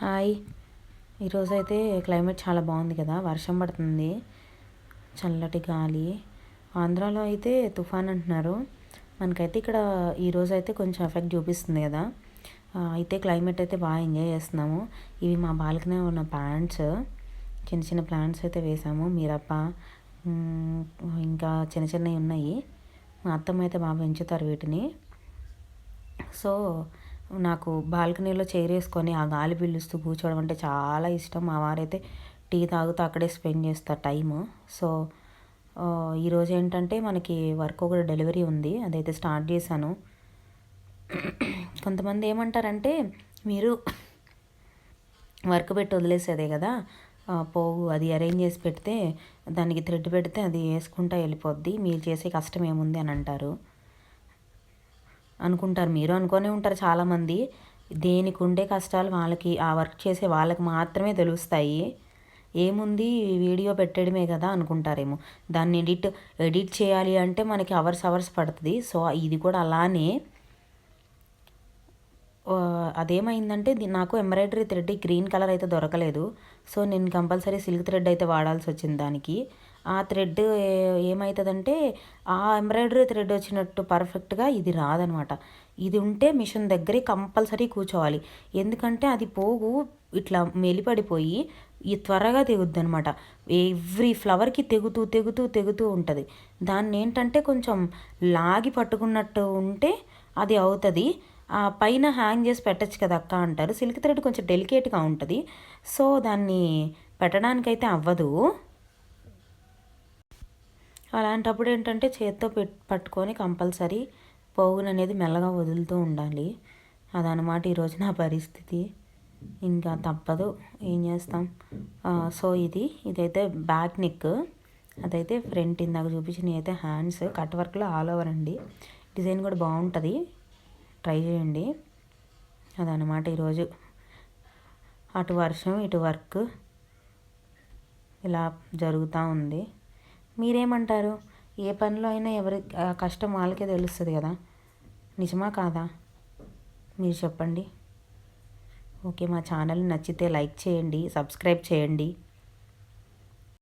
Hi. ఈరోజు అయితే climate చాలా బాగుంది కదా వర్షం పడుతుంది చల్లటి గాలి. ఆంధ్రాలో అయితే తుఫాన్ అంటున్నారు. మనకైతే ఇక్కడ ఈరోజు అయితే కొంచెం ఎఫెక్ట్ చూపిస్తుంది కదా. అయితే క్లైమేట్ అయితే బాగా ఎంజాయ్ చేస్తున్నాము. ఇవి మా బాల్కనీ ఉన్న ప్లాంట్స్. చిన్న చిన్న ప్లాంట్స్ అయితే వేసాము. మీరప్ప ఇంకా చిన్న చిన్నవి ఉన్నాయి. మా అత్తమ్మ అయితే బాగా పెంచుతారు వీటిని. సో నాకు బాల్కనీలో చైర్ వేసుకొని ఆ గాలి పీలుస్తూ కూర్చోవడం అంటే చాలా ఇష్టం. మా వారైతే టీ తాగుతూ అక్కడే స్పెండ్ చేస్తారు టైము సో ఈరోజు ఏంటంటే మనకి వర్క్ ఒకటి డెలివరీ ఉంది. అదైతే స్టార్ట్ చేశాను. కొంతమంది ఏమంటారంటే మీరు వర్క్ పెట్టి వదిలేసేదే కదా. పోగు అది అరేంజ్ చేసి పెడితే దానికి థ్రెడ్ పెడితే అది వేసుకుంటా వెళ్ళిపోద్ది. మీరు చేసే కష్టం ఏముంది అని అంటారు. అనుకుంటారు. మీరు అనుకునే ఉంటారు చాలామంది. దేనికి ఉండే కష్టాలు వాళ్ళకి ఆ వర్క్ చేసే వాళ్ళకి మాత్రమే తెలుస్తాయి. ఏముంది? వీడియో పెట్టడమే కదా అనుకుంటారేమో. దాన్ని ఎడిట్ ఎడిట్ చేయాలి అంటే మనకి అవర్స్ అవర్స్ పడుతుంది. సో ఇది కూడా అలానే. అదేమైందంటే నాకు ఎంబ్రాయిడరీ థ్రెడ్ గ్రీన్ కలర్ అయితే దొరకలేదు. సో నేను కంపల్సరీ సిల్క్ థ్రెడ్ అయితే వాడాల్సి వచ్చింది దానికి. ఆ థ్రెడ్ ఏమవుతుందంటే ఆ ఎంబ్రాయిడరీ త్రెడ్ వచ్చినట్టు పర్ఫెక్ట్గా ఇది రాదనమాట. ఇది ఉంటే మిషన్ దగ్గరే కంపల్సరీ కూర్చోవాలి. ఎందుకంటే అది పోగు ఇట్లా మెలిపడిపోయి ఈ త్వరగా తెగుద్ది అనమాట ఎవ్రీ ఫ్లవర్కి తెగుతూ తెగుతూ తెగుతూ ఉంటుంది. దాన్ని ఏంటంటే కొంచెం లాగి పట్టుకున్నట్టు ఉంటే అది అవుతుంది. ఆ పైన హ్యాంగ్ చేసి పెట్టచ్చు కదా అక్క అంటారు. సిల్క్ థ్రెడ్ కొంచెం డెలికేట్గా ఉంటుంది. సో దాన్ని పెట్టడానికైతే అవ్వదు. అలాంటప్పుడు ఏంటంటే చేత్తో పెట్ పట్టుకొని కంపల్సరీ పోగును అనేది మెల్లగా వదులుతూ ఉండాలి. అదనమాట ఈరోజు నా పరిస్థితి. ఇంకా తప్పదు. ఏం చేస్తాం? సో ఇది ఇదైతే బ్యాక్ నెక్. అదైతే ఫ్రంట్ ఇందాక చూపించిన అయితే హ్యాండ్స్ కట్ వర్క్లో ఆల్ ఓవర్ అండి. డిజైన్ కూడా బాగుంటుంది. ట్రై చేయండి. అదనమాట ఈరోజు. అటు వర్షం ఇటు వర్క్ ఇలా జరుగుతూ ఉంది. మీరేమంటారు? ఏ పనిలో అయినా ఎవరి కష్టం వాళ్ళకే తెలుస్తుంది కదా. నిజమా కాదా? మీరు చెప్పండి. ఓకే మా ఛానల్ నచ్చితే లైక్ చేయండి సబ్స్క్రైబ్ చేయండి.